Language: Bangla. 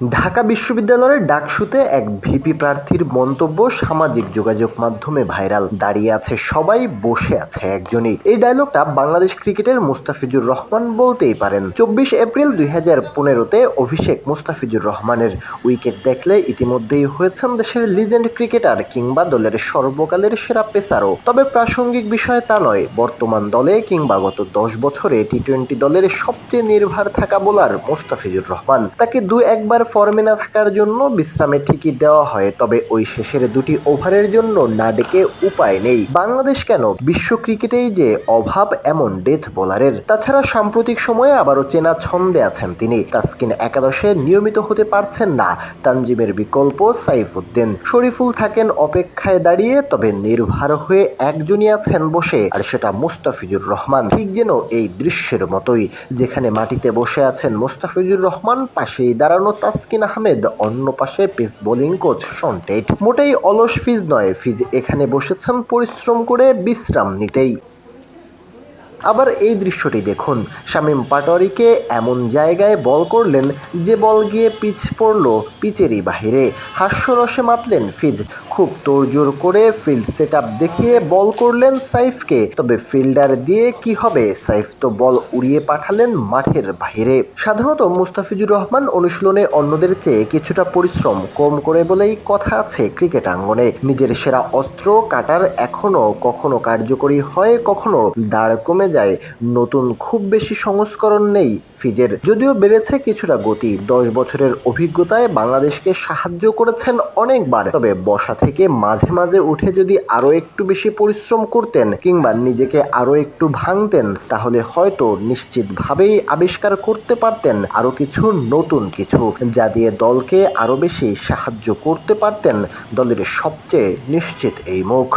ঢাকা বিশ্ববিদ্যালয়ের ডাকসুতে এক ভিপি প্রার্থীর মন্তব্য সামাজিক যোগাযোগ মাধ্যমে ভাইরাল। দাঁড়িয়ে আছে সবাই, বসে আছে একজনই। এই ডায়লগটা বাংলাদেশ ক্রিকেটের মুস্তাফিজুর রহমান বলতেই পারেন। চব্বিশ এপ্রিল দুই হাজার পনেরোতে অভিষেক মুস্তাফিজুর রহমানের উইকেট দেখলে ইতিমধ্যেই হয়েছেন দেশের লিজেন্ড ক্রিকেটার কিংবা দলের সর্বকালের সেরা পেসারও। তবে প্রাসঙ্গিক বিষয় তা নয়, বর্তমান দলে কিংবা গত দশ বছরে টি টোয়েন্টি দলের সবচেয়ে নির্ভর থাকা বোলার মুস্তাফিজুর রহমান। তাকে দু একবার ফর্মে না থাকার জন্য বিশ্রামে ঠিকই দেওয়া হয়, তবে ওই শেষের দুটি ওভারের জন্য না ডেকে উপায় নেই। বাংলাদেশ কেন? বিশ্ব ক্রিকেটেই যে অভাব, এমন ডেথ বোলারের তাছাড়া সাম্প্রতিক সময়ে আবারও চেনা ছন্দে আছেন তিনি। তাস্কিন একাদশে নিয়মিত হতে পারছেন না তানজিমের বিকল্প সাইফুদ্দিন। শরীফুল থাকেন অপেক্ষায় দাঁড়িয়ে, তবে নির্ভর হয়ে একজনই আছেন বসে, আর সেটা মুস্তাফিজুর রহমান। ঠিক যেন এই দৃশ্যের মতোই, যেখানে মাটিতে বসে আছেন মুস্তাফিজুর রহমান, পাশেই দাঁড়ানো তাসকিন আহমেদ, অন্য পাশে পেস বোলিং কোচ সন্টেট মোটেই অলস ফিজ নয়, ফিজ এখানে বসেছেন পরিশ্রম করে বিশ্রাম নিতেই। আবার এই দৃশ্যটি দেখুন। শামীম পাটোয়ারিকে এমন জায়গায় বল করলেন যে বল গিয়ে পিচ পড়ল পিচেরই বাহিরে। হাস্যরসে মাতলেন ফিজ। খুব তোড়জোড় করে ফিল্ড সেট দেখিয়ে বল করলেন সাইফকে। তবে ফিল্ডার দিয়ে কি হবে? সাইফ তো বল উড়িয়ে পাঠালেন মাঠের বাহিরে। সাধারণত মুস্তাফিজুর রহমান অনুশীলনে অন্যদের চেয়ে কিছুটা পরিশ্রম কম করে বলেই কথা আছে ক্রিকেট আঙ্গনে। নিজের সেরা অস্ত্র কাটার এখনও কখনো কার্যকরী হয়, কখনো দাঁড় কমে যায়। নতুন খুব বেশি সংস্করণ নেই ফিজের। যদিও বেড়েছে কিছুটা গতি। দশ বছরের অভিজ্ঞতায় বাংলাদেশকে সাহায্য করেছেন অনেকবার। তবে বসা থেকে মাঝে মাঝে উঠে যদি আরও একটু বেশি পরিশ্রম করতেন কিংবা নিজেকে আরও একটু ভাঙতেন, তাহলে হয়তো নিশ্চিতভাবেই আবিষ্কার করতে পারতেন আরও কিছু নতুন কিছু, যা দিয়ে দলকে আরও বেশি সাহায্য করতে পারতেন দলের সবচেয়ে নিশ্চিত এই মুখ।